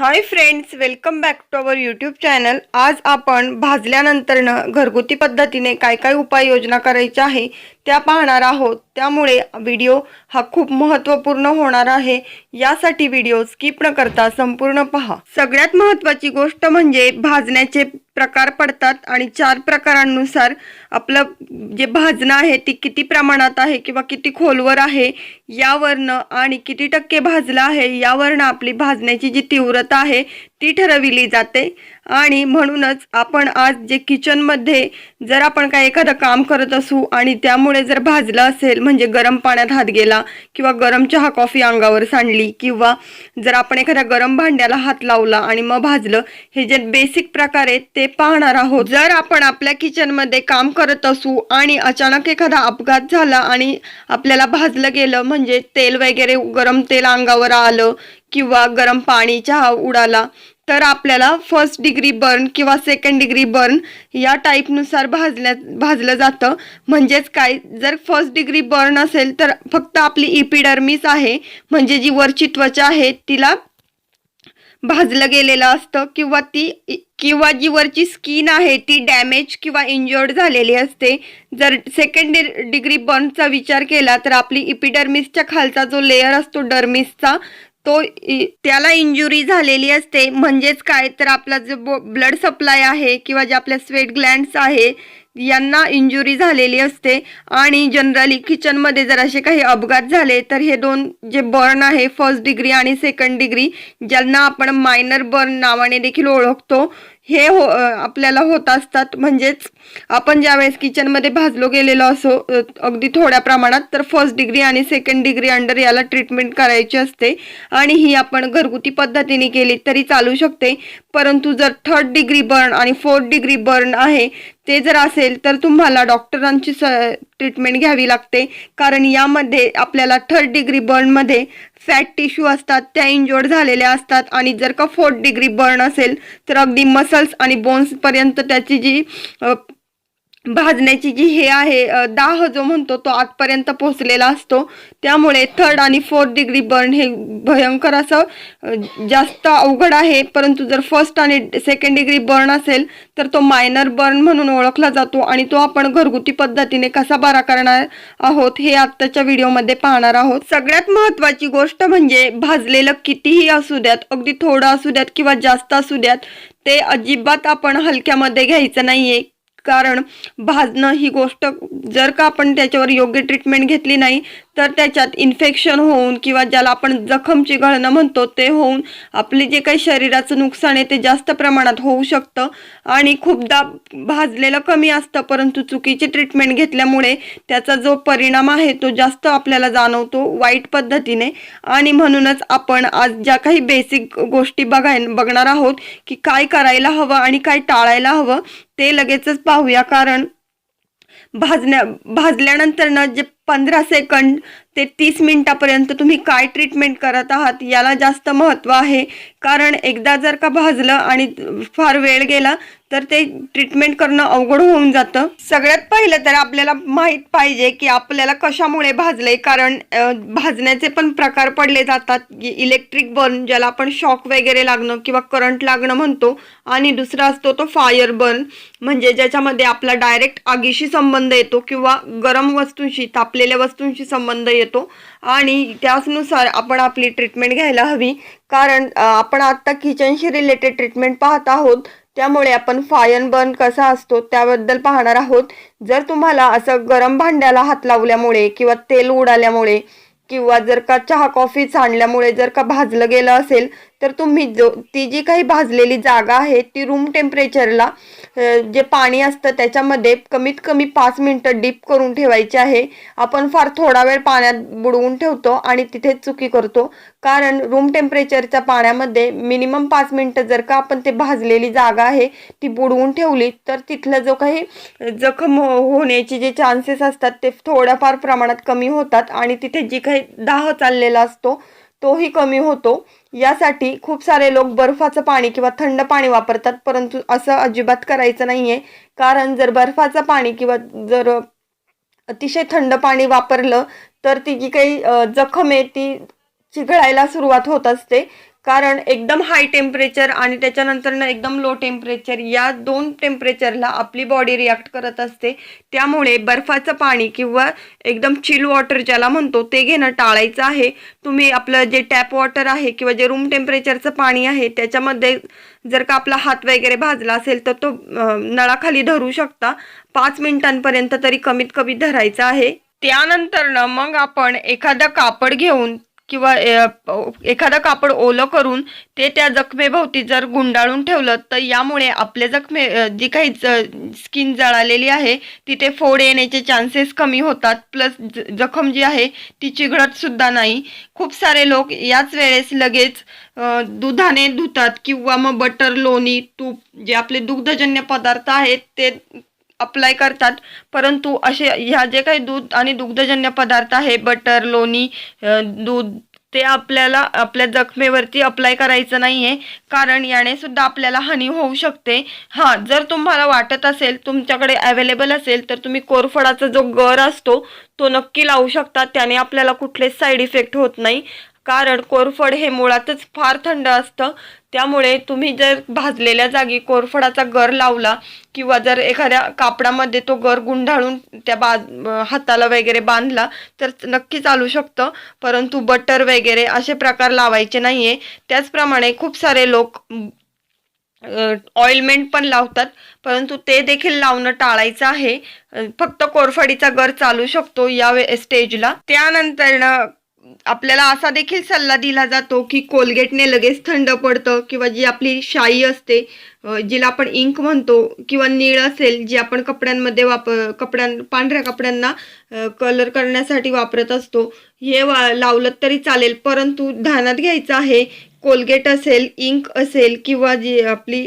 Hi friends welcome back to our YouTube channel आज आपण भाजल्यानंतरनं घरगुती पद्धतीने काय काय उपाययोजना करायच्या आहे त्या पाहणार आहोत. त्यामुळे व्हिडिओ हा खूप महत्त्वपूर्ण होणार आहे. यासाठी व्हिडिओ स्किप न करता संपूर्ण पहा. सगळ्यात महत्त्वाची गोष्ट म्हणजे भाजण्याचे प्रकार पडतात आणि चार प्रकारांनुसार आपलं जे भाजणं आहे ती किती प्रमाणात आहे किंवा किती खोलवर आहे यावरनं आणि किती टक्के भाजलं आहे यावरनं आपली भाजण्याची जी तीव्रता आहे ती ठरविली जाते. आणि म्हणूनच आपण आज जे किचनमध्ये जर आपण काय एखादं काम करत असू आणि त्यामुळे जर भाजलं असेल म्हणजे गरम पाण्यात हात गेला किंवा गरम चहा कॉफी अंगावर सांडली किंवा जर आपण एखाद्या गरम भांड्याला हात लावला आणि मग भाजलं हे जे बेसिक प्रकार आहेत ते पाहणार आहोत. जर आपण आपल्या किचनमध्ये काम करत असू आणि अचानक एखादा अपघात झाला आणि आपल्याला भाजलं गेलं म्हणजे तेल वगैरे गरम तेल अंगावर आलं किंवा गरम पाणी चहा उडाला तर आपल्याला फर्स्ट डिग्री बर्न किंवा सेकंड डिग्री बर्न या टाईपनुसार भाजल्या भाजलं जातं. म्हणजेच काय? जर फर्स्ट डिग्री बर्न असेल तर फक्त आपली इपिडर्मिस आहे. म्हणजे जी वरची त्वचा आहे तिला भाजलं गेलेलं असतं किंवा ती किंवा जी वरची स्किन आहे ती डॅमेज किंवा इंजर्ड झालेली असते. जर सेकंड डिग्री बर्नचा विचार केला तर आपली इपिडर्मिसच्या खालचा जो लेअर असतो डर्मिसचा तो त्याला इंजुरी झालेली असते. म्हणजेच काय? तर आपला जो ब्लड सप्लाय आहे किंवा जे आपल्या स्वेट ग्लँड्स आहे यांना इंजुरी झालेली असते. आणि जनरली किचनमध्ये जर असे काही अपघात झाले तर हे दोन जे बर्न आहे फर्स्ट डिग्री आणि सेकंड डिग्री ज्यांना आपण मायनर बर्न नावाने देखील ओळखतो हे हो आपल्याला होत असतात. म्हणजेच आपण ज्यावेळेस किचनमध्ये भाजलो गेलेलो असो अगदी थोड्या प्रमाणात तर फर्स्ट डिग्री आणि सेकंड डिग्री अंडर याला ट्रीटमेंट करायची असते. आणि ही आपण घरगुती पद्धतीने केली तरी चालू शकते. परंतु जर थर्ड डिग्री बर्न आणि फोर्थ डिग्री बर्न आहे ते जर असेल तर तुम्हाला डॉक्टरांची स ट्रीटमेंट घ्यावी लागते. कारण यामध्ये आपल्याला थर्ड डिग्री बर्नमध्ये फॅट टिश्यू असतात त्या इंजोर्ड झालेल्या असतात आणि जर का फोर्थ डिग्री बर्न असेल तर अगदी मसल्स आणि बोन्सपर्यंत त्याची जी भाजण्याची जी हे आहे दाह जो म्हणतो तो आतपर्यंत पोहोचलेला असतो. त्यामुळे थर्ड आणि फोर्थ डिग्री बर्न हे भयंकर असं जास्त अवघड आहे. परंतु जर फर्स्ट आणि सेकंड डिग्री बर्न असेल तर तो मायनर बर्न म्हणून ओळखला जातो आणि तो आपण घरगुती पद्धतीने कसा बरा करणार आहोत हे आत्ताच्या व्हिडिओमध्ये पाहणार आहोत. सगळ्यात महत्त्वाची गोष्ट म्हणजे भाजलेलं कितीही असू द्यात अगदी थोडं असू द्यात किंवा जास्त असू द्यात ते अजिबात आपण हलक्यामध्ये घ्यायचं नाहीये. कारण भाजणं ही गोष्ट जर का आपण त्याच्यावर योग्य ट्रीटमेंट घेतली नाही तर त्याच्यात इन्फेक्शन होऊन किंवा ज्याला आपण जखम चिघळणं म्हणतो ते होऊन आपले जे काही शरीराचं नुकसान आहे ते जास्त प्रमाणात होऊ शकतं आणि खूपदा भाजलेलं कमी असतं परंतु चुकीची ट्रीटमेंट घेतल्यामुळे त्याचा जो परिणाम आहे तो जास्त आपल्याला जाणवतो वाईट पद्धतीने. आणि म्हणूनच आपण आज ज्या काही बेसिक गोष्टी बघाय बघणार आहोत की काय करायला हवं आणि काय टाळायला हवं ते लगेचच पाहूया कारण भाजण्या भाजल्यानंतर ना जे पंधरा सेकंड ते तीस मिनिटापर्यंत तुम्ही काय ट्रीटमेंट करत आहात याला जास्त महत्त्व आहे. कारण एकदा जर का भाजलं आणि फार वेळ गेला तर ते ट्रीटमेंट करणं अवघड होऊन जातं. सगळ्यात पहिलं तर आपल्याला माहीत पाहिजे की आपल्याला कशामुळे भाजलंय कारण भाजण्याचे पण प्रकार पडले जातात. इलेक्ट्रिक बर्न ज्याला आपण शॉक वगैरे लागणं किंवा करंट लागणं म्हणतो आणि दुसरा असतो तो फायर बर्न म्हणजे ज्याच्यामध्ये आपला डायरेक्ट आगीशी संबंध येतो किंवा गरम वस्तूंशी असलेल्या वस्तूंशी संबंध येतो आणि त्याचनुसार आपण आपली ट्रीटमेंट घ्यायला हवी. कारण आपण आत्ता किचनशी रिलेटेड ट्रीटमेंट पाहत आहोत. त्यामुळे आपण फायन बर्न कसा असतो त्याबद्दल पाहणार आहोत. जर तुम्हाला असं गरम भांड्याला हात लावल्यामुळे किंवा तेल उडाल्यामुळे किंवा जर का चहा कॉफी सांडल्यामुळे जर का भाजलं गेलं असेल तर तुम्ही जो ती जी काही भाजलेली जागा आहे ती रूम टेम्परेचरला जे पाणी असतं त्याच्यामध्ये कमीत कमी पाच मिनटं डीप करून ठेवायची आहे. आपण फार थोडा वेळ पाण्यात बुडवून ठेवतो आणि तिथे चुकी करतो. कारण रूम टेम्परेचरच्या पाण्यामध्ये मिनिमम पाच मिनटं जर का आपण ते भाजलेली जागा आहे ती बुडवून ठेवली तर तिथलं जो काही जखम हो- जे चान्सेस असतात ते थोड्याफार प्रमाणात कमी होतात आणि तिथे जी काही दाह चाललेला असतो तोही कमी होतो. यासाठी खूप सारे लोक बर्फाचं पाणी किंवा थंड पाणी वापरतात परंतु असं अजिबात करायचं नाहीये. कारण जर बर्फाचं पाणी किंवा जर अतिशय थंड पाणी वापरलं तर ती जी काही जखम आहे ती चिघळायला सुरुवात होत असते. कारण एकदम हाय टेम्परेचर आणि त्याच्यानंतरनं एकदम लो टेम्परेचर या दोन टेम्परेचरला आपली बॉडी रिॲक्ट करत असते. त्यामुळे बर्फाचं पाणी किंवा एकदम चिल वॉटर ज्याला म्हणतो ते घेणं टाळायचं आहे. तुम्ही आपलं जे टॅप वॉटर आहे किंवा जे रूम टेम्परेचरचं पाणी आहे त्याच्यामध्ये जर का आपला हात वगैरे भाजला असेल तर तो नळाखाली धरू शकता. पाच मिनिटांपर्यंत तरी कमीत कमी धरायचा आहे. त्यानंतरनं मग आपण एखादं कापड घेऊन किंवा एखादं कापड ओलं करून ते त्या जखमेभोवती जर गुंडाळून ठेवलं तर यामुळे आपले जखमे जी काही स्किन जळालेली आहे तिथे फोड येण्याचे चान्सेस कमी होतात. प्लस जखम जी आहे ती चिघळत सुद्धा नाही. खूप सारे लोक याच वेळेस लगेच दुधाने धुतात किंवा मग बटर लोणी तूप जे आपले दुग्धजन्य पदार्थ आहेत ते अप्लाय करतात. परंतु असे ह्या जे काही दूध आणि दुग्धजन्य पदार्थ आहे बटर लोणी दूध ते आपल्याला आपल्या जखमेवरती अप्लाय करायचं नाही आहे कारण याने सुद्धा आपल्याला हानी होऊ शकते. हां जर तुम्हाला वाटत असेल तुमच्याकडे अवेलेबल असेल तर तुम्ही कोरफडाचा जो गर असतो तो नक्की लावू शकता. त्याने आपल्याला कुठलेच साईड इफेक्ट होत नाही. कारण कोरफड हे मुळातच फार थंड असतं. त्यामुळे तुम्ही जर भाजलेल्या जागी कोरफडाचा गर लावला किंवा जर एखाद्या कापडामध्ये तो गर गुंडाळून त्या बा हाताला वगैरे बांधला तर नक्की चालू शकतं. परंतु बटर वगैरे असे प्रकार लावायचे नाही आहे त्याचप्रमाणे खूप सारे लोक ऑइलमेंट पण लावतात. परंतु ते देखील लावणं टाळायचं आहे. फक्त कोरफडीचा गर चालू शकतो या वे स्टेजला त्यानंतर आपल्याला असा देखील सल्ला दिला जातो की कोलगेटने लगेच थंड पडतं किंवा जी आपली शाई असते जिला आपण इंक म्हणतो किंवा नीळ असेल जी आपण कपड्यांमध्ये वापर कपड्यां पांढऱ्या कपड्यांना कलर करण्यासाठी वापरत असतो हे वा लावलं तरी चालेल. परंतु ध्यानात घ्यायचं आहे कोलगेट असेल इंक असेल किंवा जी आपली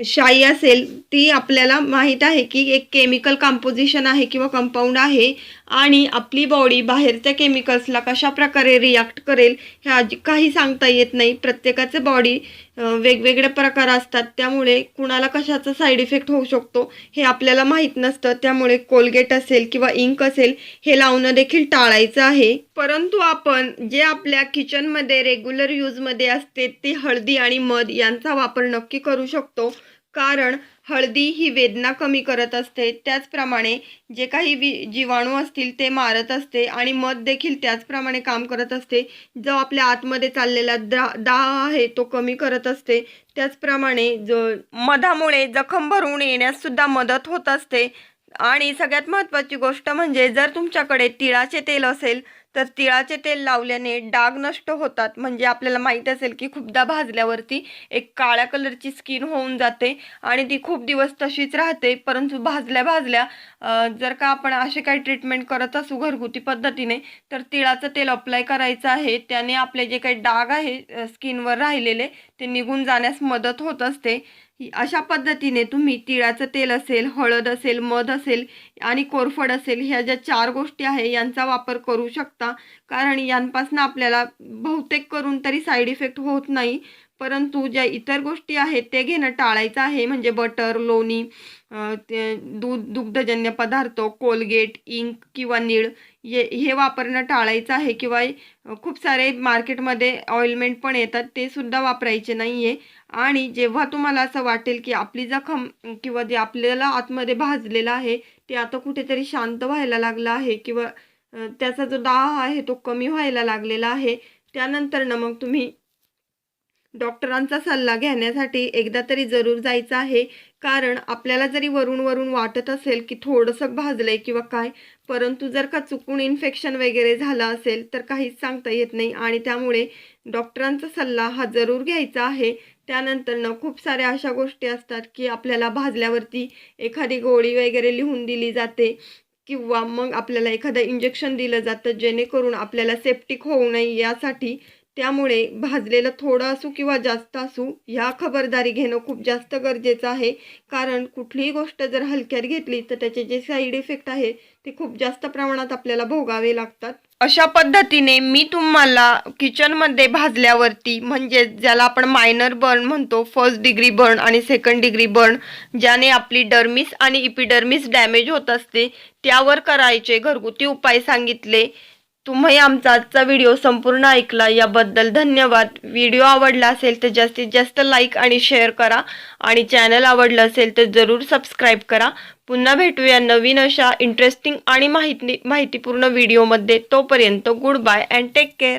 शाई असेल ती आपल्याला माहीत आहे की एक केमिकल कंपोजिशन आहे किंवा कंपाऊंड आहे. आणि आपली बॉडी बाहेरच्या केमिकल्सला कशा प्रकारे रिॲक्ट करेल हे आज काही सांगता येत नाही. प्रत्येकाचे बॉडी वेगवेगळे प्रकार असतात. त्यामुळे कुणाला कशाचा साईड इफेक्ट होऊ शकतो हे आपल्याला माहीत नसतं. त्यामुळे कोलगेट असेल किंवा इंक असेल हे लावणं देखील टाळायचं आहे. परंतु आपण जे आपल्या किचनमध्ये रेग्युलर यूजमध्ये असते ते हळदी आणि मध यांचा वापर नक्की करू शकतो. कारण हळदी ही वेदना कमी करत असते. त्याचप्रमाणे जे काही वि जीवाणू असतील ते मारत असते आणि मध देखील त्याचप्रमाणे काम करत असते. जो आपल्या आतमध्ये चाललेला द्रा दाह आहे तो कमी करत असते. त्याचप्रमाणे जो मधामुळे जखम भरून येण्याससुद्धा मदत होत असते. आणि सगळ्यात महत्त्वाची गोष्ट म्हणजे जर तुमच्याकडे तिळाचे तेल असेल तर तिळाचे तेल लावल्याने डाग नष्ट होतात. म्हणजे आपल्याला माहीत असेल की खूपदा भाजल्यावरती एक काळ्या कलरची स्किन होऊन जाते आणि ती खूप दिवस तशीच राहते. परंतु भाजल्या भाजल्या जर का आपण असे काही ट्रीटमेंट करत असू घरगुती पद्धतीने तर तिळाचं तेल अप्लाय करायचं आहे. त्याने आपले जे काही डाग आहे स्किनवर राहिलेले ते निघून जाण्यास मदत होत असते. अशा पद्धतीने तुम्ही तिळाचं तेल असेल हळद असेल मध असेल आणि कोरफड असेल ह्या ज्या चार गोष्टी आहे यांचा वापर करू शकता. कारण यांपासून आपल्याला बहुतेक करून तरी साईड इफेक्ट होत नाही. परंतु ज्या इतर गोष्टी आहेत ते घेणं टाळायचं आहे. म्हणजे बटर लोणी ते दूध दुग्धजन्य पदार्थ कोलगेट इंक किंवा नीळ ये हे वापरणं टाळायचं आहे. किंवा खूप सारे मार्केटमध्ये ऑइलमेंट पण येतात ते सुद्धा वापरायचे नाही आहे आणि जेव्हा तुम्हाला असं वाटेल की आपली जखम किंवा जे आपल्याला आतमध्ये भाजलेलं आहे ते आता कुठेतरी शांत व्हायला लागलं आहे किंवा त्याचा जो दाह आहे तो कमी व्हायला लागलेला आहे. त्यानंतर ना मग तुम्ही डॉक्टरांचा सल्ला घेण्यासाठी एकदा तरी जरूर जायचं आहे. कारण आपल्याला जरी वरून वरून वाटत असेल की थोडंसं भाजलंय किंवा काय परंतु जर का चुकून इन्फेक्शन वगैरे झालं असेल तर काहीच सांगता येत नाही. आणि त्यामुळे डॉक्टरांचा सल्ला हा जरूर घ्यायचा आहे. त्यानंतर न खूप साऱ्या अशा गोष्टी असतात की आपल्याला भाजल्यावरती एखादी गोळी वगैरे लिहून दिली जाते किंवा मग आपल्याला एखादं इंजेक्शन दिलं जातं जेणेकरून आपल्याला सेप्टिक होऊ नये यासाठी त्यामुळे भाजलेलं थोडं असू किंवा जास्त असू ह्या खबरदारी घेणं खूप जास्त गरजेचं आहे. कारण कुठलीही गोष्ट जर हलक्यात घेतली तर त्याचे जे साईड इफेक्ट आहे ते खूप जास्त प्रमाणात आपल्याला भोगावे लागतात. अशा पद्धतीने मी तुम्हाला किचनमध्ये भाजल्यावरती म्हणजे ज्याला आपण मायनर बर्न म्हणतो फर्स्ट डिग्री बर्न आणि सेकंड डिग्री बर्न ज्याने आपली डर्मिस आणि इपिडर्मिस डॅमेज होत असते त्यावर करायचे घरगुती उपाय सांगितले. तुम्ही आमचा आजचा व्हिडिओ संपूर्ण ऐकला याबद्दल धन्यवाद. व्हिडिओ आवडला असेल तर जास्तीत जास्त लाईक आणि शेअर करा आणि चॅनल आवडलं असेल तर जरूर सबस्क्राईब करा. पुन्हा भेटूया नवीन अशा इंटरेस्टिंग आणि माहिती माहितीपूर्ण व्हिडिओमध्ये. तोपर्यंत good bye and take care